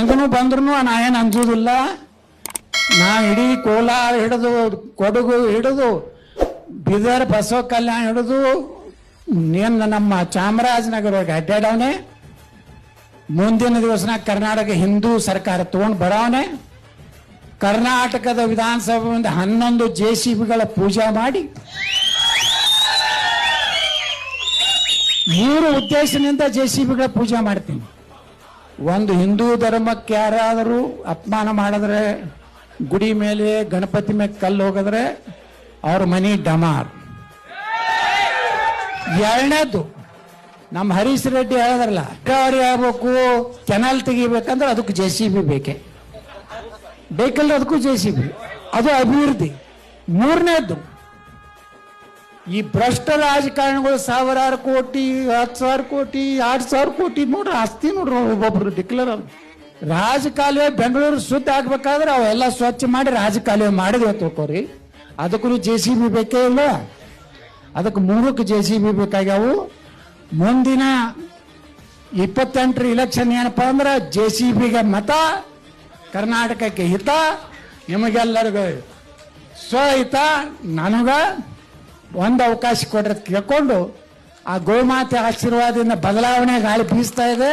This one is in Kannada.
ಹಂಗನು ಬಂದ್ರು ನಾ ಏನು ಅಂಜುದಿಲ್ಲ. ನಾ ಇಡೀ ಕೋಲಾರ ಹಿಡಿದು, ಕೊಡಗು ಹಿಡಿದು, ಬೀದರ್ ಬಸವ ಕಲ್ಯಾಣ ಹಿಡಿದು ನಿನ್ನ ನಮ್ಮ ಚಾಮರಾಜನಗರವರೆಗೆ ಅಡ್ಡಾಡವನೆ. ಮುಂದಿನ ದಿವಸ ಕರ್ನಾಟಕ ಹಿಂದೂ ಸರ್ಕಾರ ತಗೊಂಡು ಬರವನೆ. ಕರ್ನಾಟಕದ ವಿಧಾನಸಭೆಯಿಂದ ಹನ್ನೊಂದು ಜೆ ಸಿ ಬಿಗಳ ಪೂಜೆ ಮಾಡಿ. ಮೂರು ಉದ್ದೇಶದಿಂದ ಜೆ ಸಿ ಬಿಗಳ ಪೂಜೆ ಮಾಡ್ತೀನಿ. ಒಂದು ಹಿಂದೂ ಧರ್ಮಕ್ಕೆ ಯಾರಾದರೂ ಅಪಮಾನ ಮಾಡಿದ್ರೆ, ಗುಡಿ ಮೇಲೆ ಗಣಪತಿ ಮೇಲೆ ಕಲ್ಲು ಹೋಗಿದ್ರೆ ಅವ್ರ ಮನಿ ಡಮಾರ್. ಎರಡನೇದು, ನಮ್ಮ ಹರೀಶ್ ರೆಡ್ಡಿ ಹೇಳಿದ್ರಲ್ಲ ನೀರಾವರಿ ಆಗ್ಬೇಕು, ಕೆನಲ್ ತೆಗಿಬೇಕಂದ್ರೆ ಅದಕ್ಕೆ ಜೆ ಸಿ ಬಿ ಬೇಕೆ. ಬೇಕಲ್ಲ ಅದಕ್ಕೂ ಜೆ ಸಿ ಬಿ. ಅದು ಅಭಿವೃದ್ಧಿ. ಮೂರನೇದ್ದು ಈ ಭ್ರಷ್ಟ ರಾಜಕಾರಣಿಗಳು ಸಾವಿರಾರು ಕೋಟಿ, ಹತ್ತು ಸಾವಿರ ಕೋಟಿ ಎರಡು ಸಾವಿರ ಕೋಟಿ ನೋಡ್ರಿ, ಆಸ್ತಿ ನೋಡ್ರಿ ಒಬ್ಬೊಬ್ರು ಡಿಕ್ಲೇರ್ ರಾಜಕಾಲುವೆ ಬೆಂಗಳೂರು ಶುದ್ಧ ಆಗ್ಬೇಕಾದ್ರೆ ಅವೆಲ್ಲ ಸ್ವಚ್ಛ ಮಾಡಿ ರಾಜಕಾಲುವೆ ಮಾಡಿದ್ವಿ ತಿಳ್ಕೊರಿ. ಅದಕ್ಕೂ ಜೆ ಸಿ ಬಿ ಬೇಕೇ ಇಲ್ಲ. ಅದಕ್ಕೆ ಮೂರಕ್ಕೆ ಜೆ ಸಿ ಬಿ ಬೇಕಾಗ್ಯಾವು. ಮುಂದಿನ ಇಪ್ಪತ್ತೆಂಟರ ಇಲೆಕ್ಷನ್ ಏನಪ್ಪ ಅಂದ್ರೆ ಜೆ ಸಿ ಬಿಗೆ ಮತ, ಕರ್ನಾಟಕಕ್ಕೆ ಹಿತ, ನಿಮಗೆಲ್ಲರಿಗೂ ಸ್ವಹಿತ ನನಗ ಒಂದು ಅವಕಾಶ ಕೊಡ್ರೆ ಕೇಳ್ಕೊಂಡು ಆ ಗೋಮಾತೆ ಆಶೀರ್ವಾದದಿಂದ ಬದಲಾವಣೆ ಗಾಳಿ ಬೀಸ್ತಾ ಇದೆ.